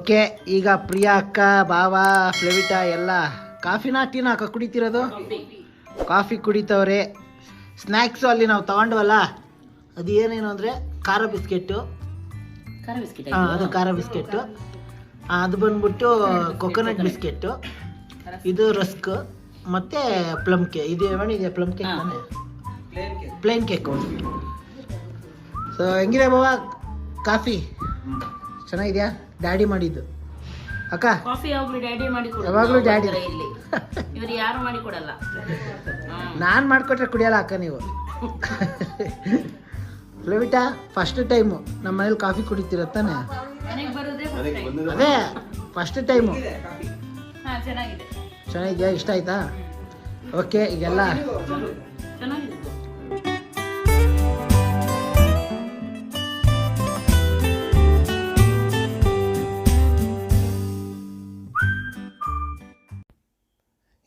Okay ಈಗ ಪ್ರಿಯಾ ಅಕ್ಕ ಬಾವ ಫ್ಲೆವಿಟಾ ಎಲ್ಲ ಕಾಫಿನಾ ಟೀನಾ ಅಕ್ಕ ಕುಡಿತಿರೋದು? ಕಾಫಿ. ಕುಡಿತವ್ರೆ. ಸ್ನ್ಯಾಕ್ಸು ಅಲ್ಲಿ ನಾವು ತಗೊಂಡ್ವಲ್ಲ ಅದು ಏನೇನು ಅಂದರೆ ಖಾರ ಬಿಸ್ಕೆಟ್ಟು. ಖಾರ ಬಿಸ್ಕಿಟ್ ಹಾಂ ಅದು ಖಾರ ಬಿಸ್ಕೆಟ್ಟು. ಅದು ಬಂದ್ಬಿಟ್ಟು ಕೊಕೊನಟ್ ಬಿಸ್ಕೆಟ್ಟು. ಇದು ರಸ್ಕ್ ಮತ್ತು ಪ್ಲಮ್ ಕೇಕ್. ಇದು ಏನಿದೆ ಪ್ಲಮ್ ಕೇಕ್ ತಾನೆ? ಪ್ಲೇನ್ ಕೇಕು ಸೊ ಹೆಂಗಿದೆ ಬಾವ ಕಾಫಿ? ಚೆನ್ನಾಗಿದೆಯಾ? ಡ್ಯಾಡಿ ಮಾಡಿದ್ದು. ಅಕ್ಕ? ಕಾಫಿ ಯಾವಾಗ್ಲೂ ಡ್ಯಾಡಿ ಮಾಡಿ. ಯಾವಾಗ್ಲೂ ಡ್ಯಾಡಿ. ಬರ್ತಾರೆ ಇಲ್ಲಿ. ಇವ್ರು ಯಾರು ಮಾಡಿ ಕೊಡಲ್ಲ. ನಾನು ಮಾಡಿಕೊಟ್ರೆ ಕುಡಿಯಲ್ಲ ಅಕ್ಕ ನೀವು? ಫ್ಲೆವಿಟಾ ಫಸ್ಟ್ ಟೈಮು ನಮ್ಮ ಮನೇಲಿ ಕಾಫಿ ಕುಡಿತಿರತ್ತಾನೆ ತಾನೇ? ಬರೋದೇ first time. ಅದೇ ಫಸ್ಟ್ ಟೈಮು ಹಾ ಚೆನ್ನಾಗಿದೆ. ಚೆನ್ನಾಗಿದೆಯಾ? ಇಷ್ಟ ಆಯ್ತಾ? ಓಕೆ ಈಗೆಲ್ಲ ಚೆನ್ನಾಗಿದೆ.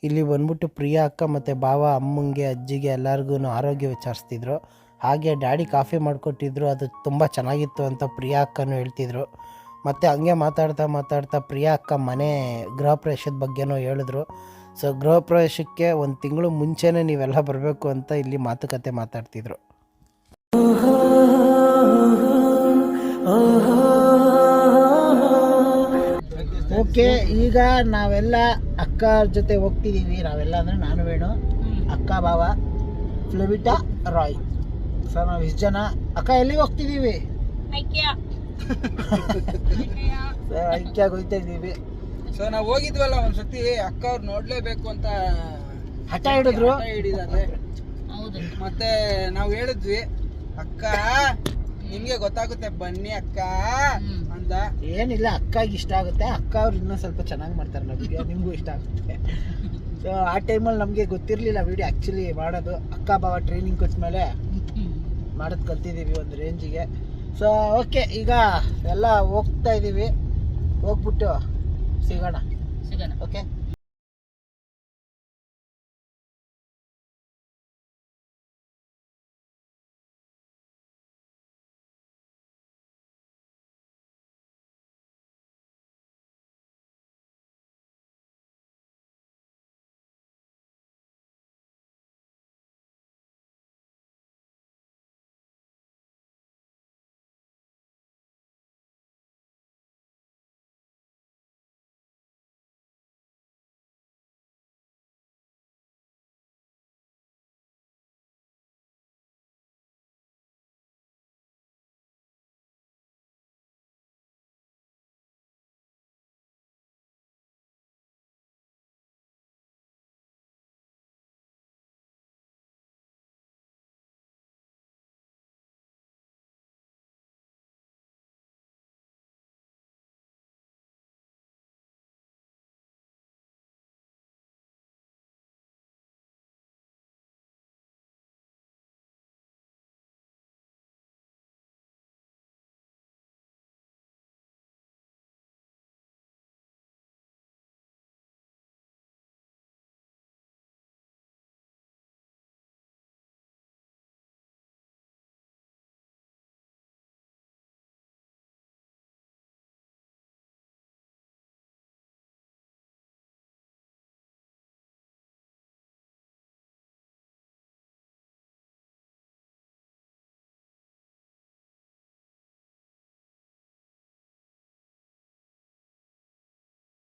ಇಲ್ಲಿ ಬಂದ್ಬಿಟ್ಟು ಪ್ರಿಯಾ ಅಕ್ಕ ಮತ್ತು ಬಾವ ಅಮ್ಮಂಗೆ, ಅಜ್ಜಿಗೆ ಎಲ್ಲರಿಗೂ ಆರೋಗ್ಯ ವಿಚಾರಿಸ್ತಿದ್ರು. ಹಾಗೆ ಡ್ಯಾಡಿ ಕಾಫಿ ಮಾಡಿಕೊಟ್ಟಿದ್ರು, ಅದು ತುಂಬ ಚೆನ್ನಾಗಿತ್ತು ಅಂತ ಪ್ರಿಯಾ ಅಕ್ಕನೂ ಹೇಳ್ತಿದ್ರು. ಮತ್ತು ಹಂಗೆ ಮಾತಾಡ್ತಾ ಮಾತಾಡ್ತಾ ಪ್ರಿಯಾ ಅಕ್ಕ ಮನೆ ಗೃಹ ಪ್ರವೇಶದ ಬಗ್ಗೆನೂ ಹೇಳಿದ್ರು. ಸೊ ಗೃಹ ಪ್ರವೇಶಕ್ಕೆ ಒಂದು ತಿಂಗಳು ಮುಂಚೆನೇ ನೀವೆಲ್ಲ ಬರಬೇಕು ಅಂತ ಇಲ್ಲಿ ಮಾತುಕತೆ ಮಾತಾಡ್ತಿದ್ರು. ಓಕೆ ಈಗ ನಾವೆಲ್ಲ ಅಕ್ಕ ಜೊತೆ ಹೋಗ್ತಿದ್ದೀವಿ ನಾವೆಲ್ಲ ಅಂದರೆ ನಾನು ವೇಣು ಅಕ್ಕ ಬಾವ ಫ್ಲೆವಿಟಾ ರಾಯ್. ಸೊ ನಾವು ಇಷ್ಟು ಜನ ಅಕ್ಕ ಎಲ್ಲಿಗೆ ಹೋಗ್ತಿದ್ದೀವಿ ಸರ್ ಐಕ್ಯಾಗ ಹೋಗ್ತಾ ಇದ್ದೀವಿ. ಸೊ ನಾವು ಹೋಗಿದ್ವಲ್ಲ ಒಂದ್ಸತಿ ಅಕ್ಕ ಅವ್ರು ನೋಡ್ಲೇಬೇಕು ಅಂತ ಹಠ ಹಿಡಿದ್ರು. ಹಿಡಿದಾರೆ. ಹೌದು. ಮತ್ತೆ ನಾವು ಹೇಳಿದ್ವಿ ಅಕ್ಕ ನಿಮ್ಗೆ ಗೊತ್ತಾಗುತ್ತೆ ಬನ್ನಿ ಅಕ್ಕ. ಅಂತ ಏನಿಲ್ಲ ಅಕ್ಕಾಗಿ ಇಷ್ಟ ಆಗುತ್ತೆ. ಅಕ್ಕ ಅವ್ರು ಇನ್ನೂ ಸ್ವಲ್ಪ ಚೆನ್ನಾಗಿ ಮಾಡ್ತಾರೆ ನಮಗೆ ನಿಮಗೂ ಇಷ್ಟ ಆಗುತ್ತೆ. ಸೊ ಆ ಟೈಮಲ್ಲಿ ನಮಗೆ ಗೊತ್ತಿರಲಿಲ್ಲ ವಿಡಿಯೋ ಆ್ಯಕ್ಚುಲಿ ಮಾಡೋದು. ಅಕ್ಕ ಬಾವ ಟ್ರೈನಿಂಗ್ ಕೊಟ್ಮೇಲೆ ಮಾಡೋದು ಕಲ್ತಿದ್ದೀವಿ ಒಂದು ರೇಂಜಿಗೆ ಸೊ ಓಕೆ ಈಗ ಎಲ್ಲ ಹೋಗ್ತಾ ಇದ್ದೀವಿ ಹೋಗ್ಬಿಟ್ಟು ಸಿಗೋಣ. ಸಿಗೋಣ. ಓಕೆ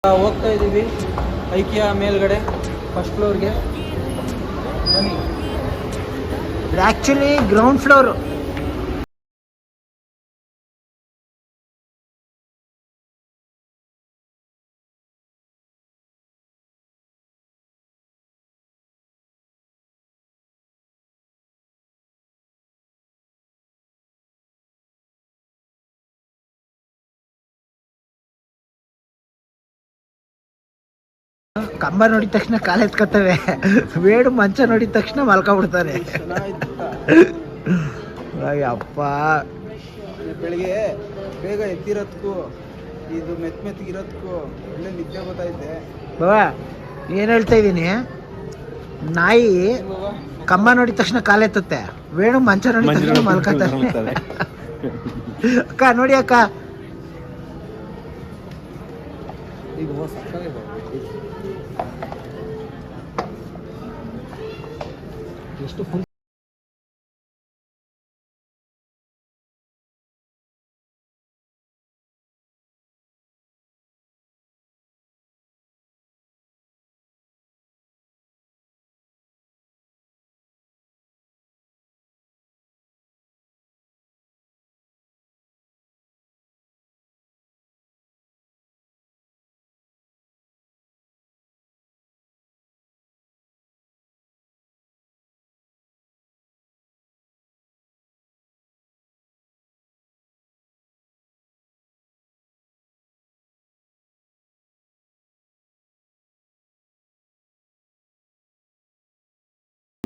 ಹೋಗ್ತಾ ಇದೀವಿ ಐಕಿಯ ಮೇಲ್ಗಡೆ ಫಸ್ಟ್ ಫ್ಲೋರ್ಗೆ ಬನ್ನಿ. ಆ್ಯಕ್ಚುಲಿ ಗ್ರೌಂಡ್ ಫ್ಲೋರು ಕಂಬ ನೋಡಿದ ತಕ್ಷಣ ಕಾಲು ಎತ್ಕೊತವೆ. ಬೇಡು ಮಂಚ ನೋಡಿದ ತಕ್ಷಣ ಮಲ್ಕೊಬಿಡ್ತಾರೆ ಅಯ್ಯಪ್ಪ ಬೆಳಿಗ್ಗೆ ಬೇಗ ಎತ್ತಿರೋದಕ್ಕೂ ಇದು ಮೆತ್ ಮೆತ್ತಗಿರೋದಕ್ಕೂ ಒಳ್ಳೆ ನಿದ್ದೆ ಗೊತ್ತಾಯ್ತೆ ಬಾಬಾ ಏನು ಹೇಳ್ತಾ ಇದ್ದೀನಿ? ನಾಯಿ ಕಂಬ ನೋಡಿದ ತಕ್ಷಣ ಕಾಲೆತ್ತುತ್ತೆ ವೇಣು ಮಂಚ ನೋಡಿದ ತಕ್ಷಣ ಮಲ್ಕೊತಾರೆ ಅಕ್ಕ ನೋಡಿ ಅಕ್ಕ. ಎಷ್ಟು ಫುಲ್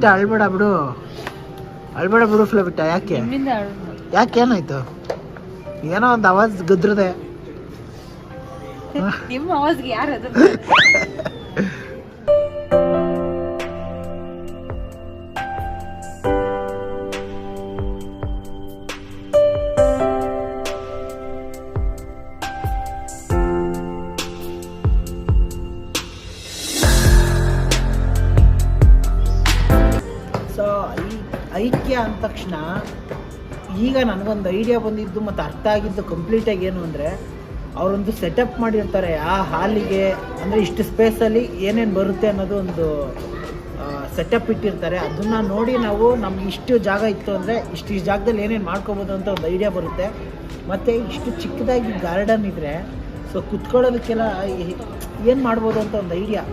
ಅಳ್ಬೇಡ ಬಿಡು. ಅಳ್ಬೇಡ ಬಿಡು ಫ್ಲವಿಟ ಯಾಕೆ? ಯಾಕೆ ಏನಾಯ್ತು? ಏನೋ ಒಂದು ಆವಾಜ್ ಗದ್ರದೆ. ನಿಮ್ಮ ಅವಾಜ್ಗೆ ಯಾರು ತಕ್ಷಣ ಈಗ ನನಗೊಂದು ಐಡಿಯಾ ಬಂದಿದ್ದು ಮತ್ತು ಅರ್ಥ ಆಗಿದ್ದು ಕಂಪ್ಲೀಟಾಗಿ ಏನು ಅಂದರೆ ಅವರೊಂದು ಸೆಟಪ್ ಮಾಡಿರ್ತಾರೆ ಆ ಹಾಲಿಗೆ ಅಂದರೆ ಇಷ್ಟು ಸ್ಪೇಸಲ್ಲಿ ಏನೇನು ಬರುತ್ತೆ ಅನ್ನೋದು ಒಂದು ಸೆಟಪ್ ಇಟ್ಟಿರ್ತಾರೆ. ಅದನ್ನು ನೋಡಿ ನಾವು ನಮ್ಗೆ ಇಷ್ಟು ಜಾಗ ಇತ್ತು ಅಂದರೆ ಇಷ್ಟು ಈ ಜಾಗದಲ್ಲಿ ಏನೇನು ಮಾಡ್ಕೋಬೋದು ಅಂತ ಒಂದು ಐಡಿಯಾ ಬರುತ್ತೆ. ಮತ್ತು ಇಷ್ಟು ಚಿಕ್ಕದಾಗಿ ಗಾರ್ಡನ್ ಇದ್ದರೆ ಸೊ ಕುತ್ಕೊಳ್ಳೋದಕ್ಕೆಲ್ಲ ಏನು ಮಾಡ್ಬೋದು ಅಂತ ಒಂದು ಐಡಿಯಾ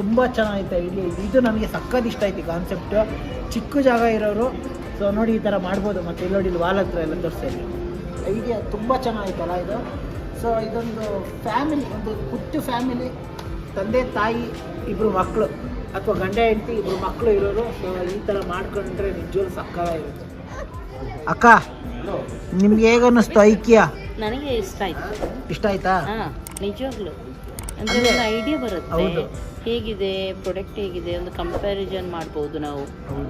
ತುಂಬ ಚೆನ್ನಾಗಿತ್ತು ಐಡಿಯಾ ಇದು ನನಗೆ ಸಕ್ಕತ್ ಇಷ್ಟ ಆಯ್ತು ಕಾನ್ಸೆಪ್ಟು ಚಿಕ್ಕ ಜಾಗ ಇರೋರು ಸೊ ನೋಡಿ ಈ ಥರ ಮಾಡ್ಬೋದು ಮತ್ತು ಇಲ್ಲಿ ನೋಡಿ ಇಲ್ಲಿ ವಾಲ್ ಹತ್ರ ಎಲ್ಲ ತೋರಿಸ್ತಾ ಐಡಿಯಾ ತುಂಬ ಚೆನ್ನಾಗಿತ್ತಲ್ಲ ಇದು. ಸೊ ಇದೊಂದು ಫ್ಯಾಮಿಲಿ ಒಂದು ಪುಟ್ಟ ಫ್ಯಾಮಿಲಿ ತಂದೆ ತಾಯಿ ಇಬ್ಬರು ಮಕ್ಕಳು ಅಥವಾ ಗಂಡ ಹೆಂಡತಿ ಇಬ್ಬರು ಮಕ್ಕಳು ಇರೋರು. ಸೊ ಈ ಥರ ಮಾಡ್ಕೊಂಡ್ರೆ ನಿಜವಾಗ್ಲೂ ಇರುತ್ತೆ ಅಕ್ಕ ನಿಮ್ಗೆ ಹೇಗೆ ಅನ್ನಿಸ್ತು ಐಕ್ಯ? ನನಗೆ ಇಷ್ಟ ಆಯ್ತು. ಇಷ್ಟ ಆಯ್ತಾ? ಹಾ ನಿಜವಾಗ್ಲು. ಅಂದ್ರೆ ಅಂದ್ರೆ- ಒಂದು ಐಡಿಯಾ ಬರುತ್ತೆ. ಹೇಗಿದೆ ಪ್ರಾಡಕ್ಟ್ ಹೇಗಿದೆ ಒಂದು ಕಂಪ್ಯಾರಿಸನ್ ಮಾಡ್ಬೋದು ನಾವು.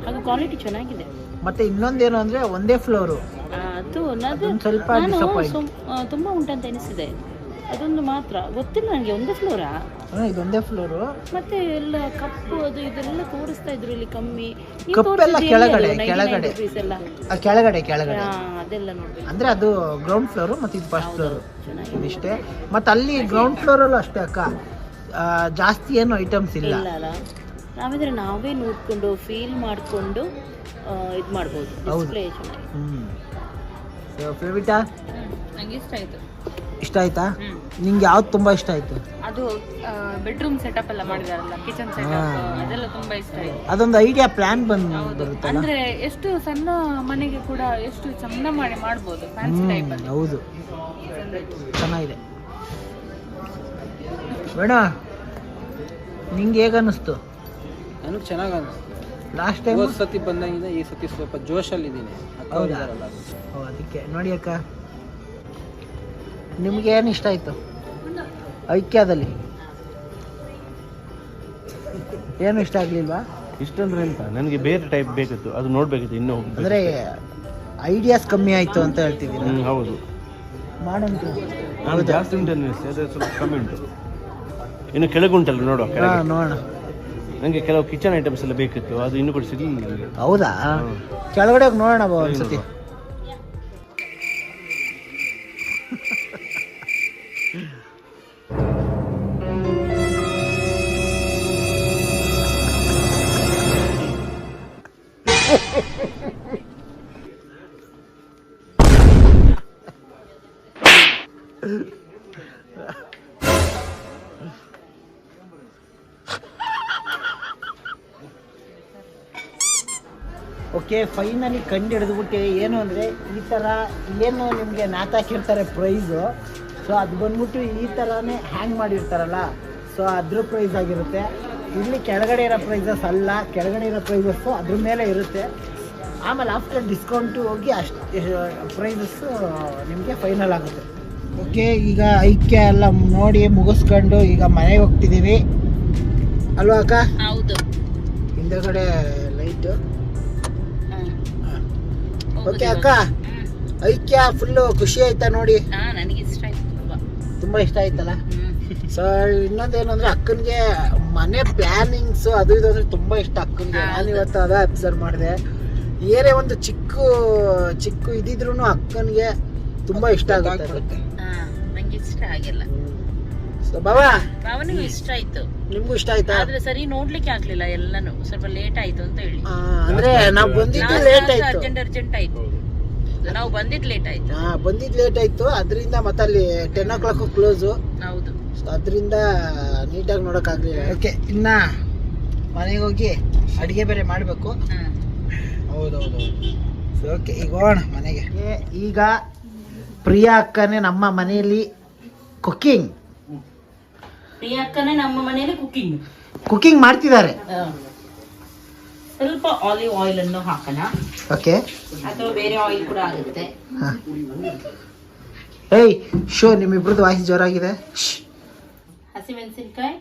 ಹಾಗೂ ಕ್ವಾಲಿಟಿ ಚೆನ್ನಾಗಿದೆ. ಮತ್ತೆ ಇನ್ನೊಂದೇನು ಅಂದ್ರೆ ಒಂದೇ ಫ್ಲೋರು ಅದು ಅದು ಸ್ವಲ್ಪ disappoint. ತುಂಬಾ ಉಂಟಂತ ಎನಿಸಿದೆ. ಅದೊಂದು ಮಾತ್ರ. ಗೊತ್ತಿಲ್ಲ ನನಗೆ ಒಂದೇ ಫ್ಲೋರಾ ಇದೊಂದೇ ಫ್ಲೋರು ಮತ್ತೆ ಎಲ್ಲ ಕಪ್ಪು ಅದು ಇದೆಲ್ಲ ತೋರಿಸ್ತಾ ಇದ್ರು ಇಲ್ಲಿ ಕಮ್ಮಿ. ನೀವು ಕಪ್ಪೆಲ್ಲ ತೋರಿಸಿದ್ದು ಕೆಳಗಡೆ, ಅದು? ಕೆಳಗಡೆ. rupees ಎಲ್ಲ? ಆ ಕೆಳಗಡೆ ಕೆಳಗಡೆ. ಹಾ, ಅದೆಲ್ಲ ನೋಡ್ಬೇಕು. ಅಂದ್ರೆ ಅದು ಗ್ರೌಂಡ್ ಫ್ಲೋರು ಮತ್ತೆ ಇದು ಫಸ್ಟ್ ಫ್ಲೋರು ಇದಿಷ್ಟೇ. ಮತ್ತೆ ಅಲ್ಲಿ ಗ್ರೌಂಡ್ ಫ್ಲೋರಲ್ಲೂ ಅಷ್ಟೇ ಅಕ್ಕ. ಆ, ಜಾಸ್ತಿ ಏನು ಐಟಮ್ಸ್ ಇಲ್ಲ. ಇಲ್ಲ ಅಲ್ಲ. ನಾವಿದ್ರೆ ನಾವೇ ನೋಡ್ಕೊಂಡು ಫೀಲ್ ಮಾಡಿಕೊಂಡು ಇದು ಮಾಡ್ಬೋದು. ಡಿಸ್ಪ್ಲೇ ಫೇವಿಟಾ ನಂಗೆ ಇಷ್ಟ ಆಯ್ತು. ಇಷ್ಟ ಆಯ್ತಾ? ನಿಂಗೆ ಯಾವ್ದು ತುಂಬಾ ಇಷ್ಟ ಆಯ್ತು? ಅದು ಬೆಡ್ರೂಮ್ ಸೆಟಪ್ ಎಲ್ಲ ಮಾಡಿದಾರಲ್ಲ ಕಿಚನ್. ಸೆಟಪ್ ಅದೆಲ್ಲ ತುಂಬಾ ಇಷ್ಟ ಆಯ್ತು. ಅದೊಂದು ಐಡಿಯಾ ಪ್ಲಾನ್ ಬಂದು ಬರುತ್ತಲ್ಲ? ಅಂದ್ರೆ ಎಷ್ಟು ಸಣ್ಣ ಮನೆಗೆ ಕೂಡ ಎಷ್ಟು ಚಂದ ಮಾಡಿ ಮಾಡ್ಬೋದು ಫ್ಯಾನ್ಸಿ ಟೈಪ್ ಅಲ್ಲಿ. ಹೌದು. ಚೆನ್ನಾಗಿದೆ. ಬೇಡ ನಿಂಗೆ ಹೇಗೆ ಅನ್ನಿಸ್ತು ನನಗೆ ಚೆನ್ನಾಗಿ ಅನಿಸ್ತದೆ ಲಾಸ್ಟ್ ಟೈಮ್ ಹೋದ್ ಸತಿ ಬಂದಾಗಿಂದ ಈ ಸತಿ ಸ್ವಲ್ಪ ಜೋಶಲ್ಲಿ ಇದ್ದೀನಿ ಅಕ್ಕ ಹೌದಾ? ಓ ಅದಕ್ಕೆ. ನೋಡಿ ಅಕ್ಕ. ನಿಮ್ಗೆ ಏನು ಇಷ್ಟ ಆಯ್ತು? ಐಕ್ಯದಲ್ಲಿ? ಏನು ಇಷ್ಟ ಆಗ್ಲಿಲ್ವಾ? ಇಷ್ಟ ಅಂದ್ರೆ ಎಂತ? ನನಗೆ ಬೇರೆ ಟೈಪ್ ಬೇಕಿತ್ತು. ಅದು ನೋಡ್ಬೇಕಿತ್ತು ಇನ್ನು ಹೋಗ್ಬೇಕು. ಅಂದ್ರೆ ಐಡಿಯಾಸ್ ಕಮ್ಮಿ ಆಯ್ತು ಅಂತ ಹೇಳ್ತಿದ್ದೀನಿ ಹ್ಮ್ ಹೌದು. ಮಾಡೋಣ ನಾನು ಜಾಸ್ತಿ ಉಂಟು ಅದೇ ಸ್ವಲ್ಪ ಕಮ್ಮಿ ಉಂಟು. ಇನ್ನು ಕೆಳಗುಂಟಲ್ಲ ನೋಡುವ ಹಾ ಕೆಳಗೆ. ನೋಡೋಣ. ನನಗೆ ಕೆಲವು ಕಿಚನ್ ಐಟಮ್ಸ್ ಎಲ್ಲ ಬೇಕಿತ್ತು ಅದು ಇನ್ನೂ ಕೂಡ ಸಿಗಲಿಲ್ಲ ನನಗೆ. ಹೌದಾ? ಕೆಳಗಡೆ ಹೋಗಿ ನೋಡೋಣ ಬಾ ಒಂದ್ಸತಿ. ಓಕೆ ಫೈನಲಿ ಕಂಡು ಹಿಡಿದ್ಬಿಟ್ಟು ಏನು ಅಂದರೆ ಈ ಥರ ಏನು ನಿಮಗೆ ನಾತಾಕಿರ್ತಾರೆ ಪ್ರೈಸು ಸೊ ಅದು ಬಂದ್ಬಿಟ್ಟು ಈ ಥರನೇ ಹ್ಯಾಂಗ್ ಮಾಡಿರ್ತಾರಲ್ಲ ಸೊ ಅದ್ರ ಪ್ರೈಸ್ ಆಗಿರುತ್ತೆ. ಇಲ್ಲಿ ಕೆಳಗಡೆ ಇರೋ ಪ್ರೈಸಸ್ ಅಲ್ಲ ಕೆಳಗಡೆ ಇರೋ ಪ್ರೈಸಸ್ಸು ಅದ್ರ ಮೇಲೆ ಇರುತ್ತೆ. ಆಮೇಲೆ ಆಫ್ಟರ್ ಡಿಸ್ಕೌಂಟು ಹೋಗಿ ಅಷ್ಟು ಪ್ರೈಸಸ್ಸು ನಿಮಗೆ ಫೈನಲ್ ಆಗುತ್ತೆ. ಓಕೆ ಈಗ ಐಕ್ಯ ಎಲ್ಲ ನೋಡಿ ಮುಗಿಸ್ಕೊಂಡು ಈಗ ಮನೆಗೆ ಹೋಗ್ತಿದ್ದೀವಿ. ಅಲ್ವಾ ಅಕ್ಕ? ಹೌದು. ಹಿಂದಗಡೆ ಓಕೆ ಅಕ್ಕ. ಐಕ್ಯ ಫುಲ್ಲು ಖುಷಿ ಆಯ್ತಾ ನೋಡಿ? ನನಗೆ ಇಷ್ಟ ಆಯ್ತು ತುಂಬಾ. ಇಷ್ಟ ಆಯ್ತಲ್ಲ? ಸರ್ ಸೊ ಇನ್ನೊಂದೇನಂದ್ರೆ ಅಕ್ಕನಿಗೆ ಮನೆ ಪ್ಲಾನಿಂಗ್ಸ್ ಅದು ಇದು ಅಂದ್ರೆ ತುಂಬಾ ಇಷ್ಟ ಅಕ್ಕನಿಗೆ. ನಾನು ಇವತ್ತು ಅದ ಅಬ್ಸರ್ವ್ ಮಾಡಿದೆ. ಏನೇ ಒಂದು ಚಿಕ್ಕ ಚಿಕ್ಕ ಇದಿದ್ರು ಅಕ್ಕನಿಗೆ ತುಂಬಾ ಇಷ್ಟ ಆಗುತ್ತೆ. ಅದು. ನಂಗೆ ಇಷ್ಟ ಆಗಿಲ್ಲ. ಸೊ ಬಾಬಾ ಅವನಿಗೆ ಇಷ್ಟ ಆಯ್ತು. ನಿಮ್ಗೂ ಇಷ್ಟ ಆಯ್ತಾ? ಆದ್ರೆ ಸರಿ ನೋಡ್ಲಿಕ್ಕೆ ಆಗ್ಲಿಲ್ಲ ಎಲ್ಲಾನು. ಸ್ವಲ್ಪ ಲೇಟ್ ಆಯ್ತು ಅಂತ ಹೇಳಿ. ಆ, ಅಂದ್ರೆ ನಾವು ಬಂದಿದ್ದು ಲೇಟ್ ಆಯ್ತು. ಅರ್ಜೆಂಟ್ ಅರ್ಜೆಂಟ್ ಆಯ್ತು. ನಾವು ಬಂದಿದ್ ಲೇಟ್ ಆಯ್ತು. ಹಾ ಬಂದಿದ್ದು ಲೇಟ್ ಆಯ್ತು. ಅದರಿಂದ ಮತ್ತೆ ಅಲ್ಲಿ ಟೆನ್ ಓ ಕ್ಲಾಕ್ ಕ್ಲೋಸು ಹೌದು ಅದರಿಂದ ನೀಟಾಗಿ ನೋಡೋಕ್ಕಾಗಲಿಲ್ಲ ಓಕೆ ಇನ್ನ ಮನೆಗೆ ಹೋಗಿ ಅಡುಗೆ ಬೇರೆ ಮಾಡಬೇಕು. ಹಾ. ಹೌದೌದು ಓಕೆ ಈಗ ಹೋಗೋಣ ಮನೆಗೆ. ಈಗ ಪ್ರಿಯಾ ಅಕ್ಕನೇ ನಮ್ಮ ಮನೆಯಲ್ಲಿ ಕುಕ್ಕಿಂಗ್ ಪ್ರಿಯ ಅಕ್ಕನೇ ನಮ್ಮ ಮನೆಯಲ್ಲಿ ಕುಕಿಂಗ್ ಕುಕ್ಕಿಂಗ್ ಮಾಡ್ತಿದ್ದಾರೆ. ಸ್ವಲ್ಪ ಆಲಿವ್ ಆಯಿಲ್ ಅನ್ನು ಹಾಕೋಣ. ಓಕೆ ಅಥವಾ ಬೇರೆ ಆಯಿಲ್ ಕೂಡ ಆಗುತ್ತೆ. ಏಯ್ ಶೋ ನಿಮ್ಮಿಬ್ರದ್ದು ವಾಯ್ಸ್ ಜೋರಾಗಿದೆ. ಹಸಿಮೆಣಸಿನ್ಕಾಯಿ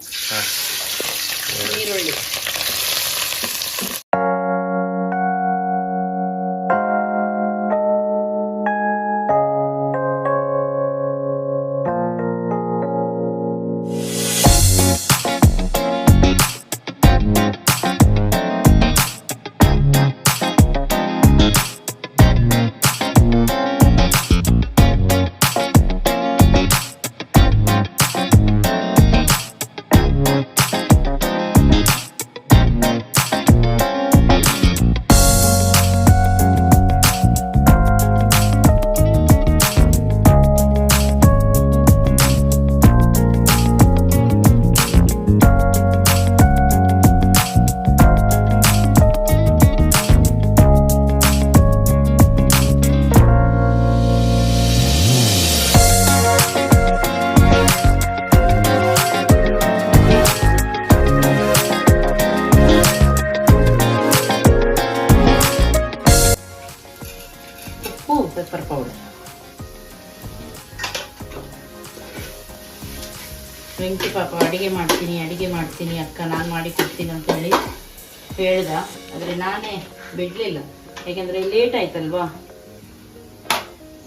ಹೇಳ್ದ ಆದರೆ ನಾನೇ ಬಿಡ್ಲಿಲ್ಲ. ಯಾಕೆಂದ್ರೆ ಲೇಟ್ ಆಯ್ತಲ್ವಾ?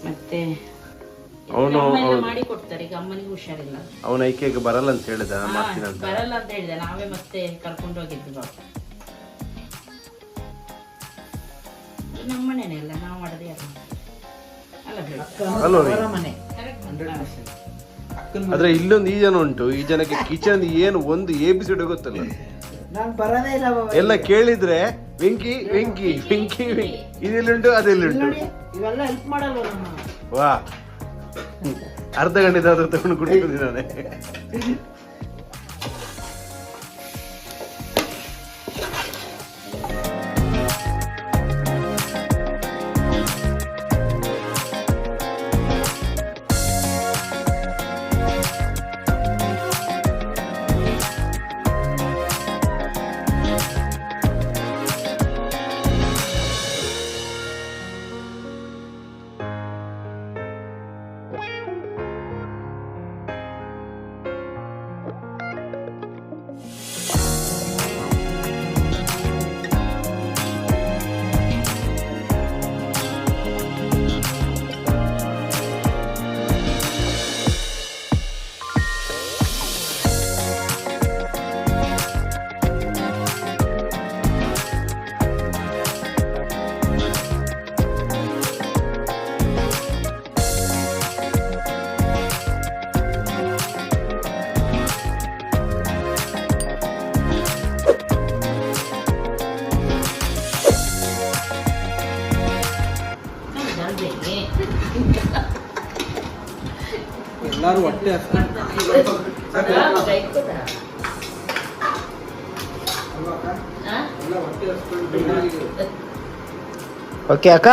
ಮತ್ತೆ ಅವನು ಮಾಡಿ ಕೊಡ್ತಾರೆ ಈಗ ಅಮ್ಮನಿಗೆ ಹುಷಾರಿಲ್ಲ. ಅವನ ಐಕೆಗೆ ಬರಲ್ಲ ಅಂತ ಹೇಳಿದ ಮಾಡ್ತೀನಿ ಅಂತ ಬರಲ್ಲ ಅಂತ ಹೇಳಿದೆ. ನಾವೇ ಮತ್ತೆ ಕರ್ಕೊಂಡು ಹೋಗಿದ್ವಿ ಪಾಪ ಇದು ಅಲ್ಲ ನಾವು ಮಾಡದೆ ಯಾರು ಅಲ್ಲ ಮನೆ. ಕರೆಕ್ಟ್ ಆದ್ರೆ ಇಲ್ಲೊಂದು ಈ ಜನ ಉಂಟು. ಈ ಜನಕ್ಕೆ ಕಿಚನ್ ಏನು ಒಂದು ಎ ಬಿ ಸಿ ಗೊತ್ತಲ್ಲ. ನಾನು ಬರೋದೇ ಇಲ್ಲ ಬಾಬಾ ಎಲ್ಲ ಕೇಳಿದ್ರೆ ವೆಂಕಿ ವೆಂಕಿ ವೆಂಕಿ ವೆಂಕಿ ಇದೆಲ್ಲುಂಟು ಅದೆಲ್ಲುಂಟು. ನೋಡಿ ಇವೆಲ್ಲ ಹೆಲ್ಪ್ ಮಾಡಲ್ವ ನಮ್ಮ? ವಾ. ಅರ್ಧ ಗಂಟೆ ಆದ್ರೂ ತಗೊಂಡು ಕುಡಿಯೋದು ಓಕೆ ಅಕ್ಕ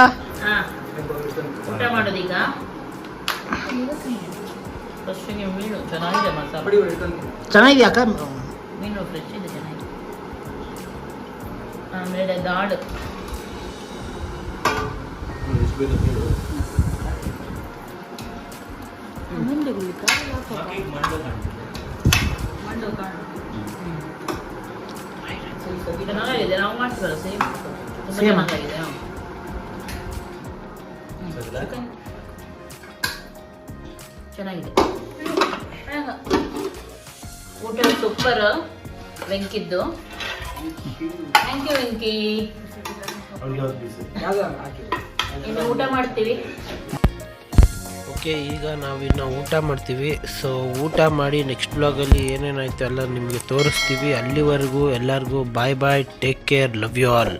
ಊಟ ಮಾಡೋದೀಗ ಫಸ್ಟಿಗೆ ಮೀನು ಚೆನ್ನಾಗಿದೆ ಮಸಾಲೆ ಬಡಿ ಹೊಡಿತಾನೆ. ಚೆನ್ನಾಗಿದೆಯಾ ಅಕ್ಕ ಮೀನು ಫ್ರೆಶ್ ಇದೆ ಚೆನ್ನಾಗಿದೆ ಆಮೇಲೆ ದಾಳು ಚಿಕನ್ ಚೆನ್ನಾಗಿದೆ. ಊಟ ಸೂಪರ್ ವೆಂಕಿದ್ದು. Thank you Venki. ಇನ್ನು ಊಟ ಮಾಡ್ತೀವಿ. ಓಕೆ, ಈಗ ನಾವಿನ್ನು ಊಟ ಮಾಡ್ತೀವಿ. ಸೊ ಊಟ ಮಾಡಿ ನೆಕ್ಸ್ಟ್ ಬ್ಲಾಗಲ್ಲಿ ಏನೇನಾಯಿತು ಎಲ್ಲ ನಿಮಗೆ ತೋರಿಸ್ತೀವಿ. ಅಲ್ಲಿವರೆಗೂ ಎಲ್ಲರಿಗೂ bye bye take care love you all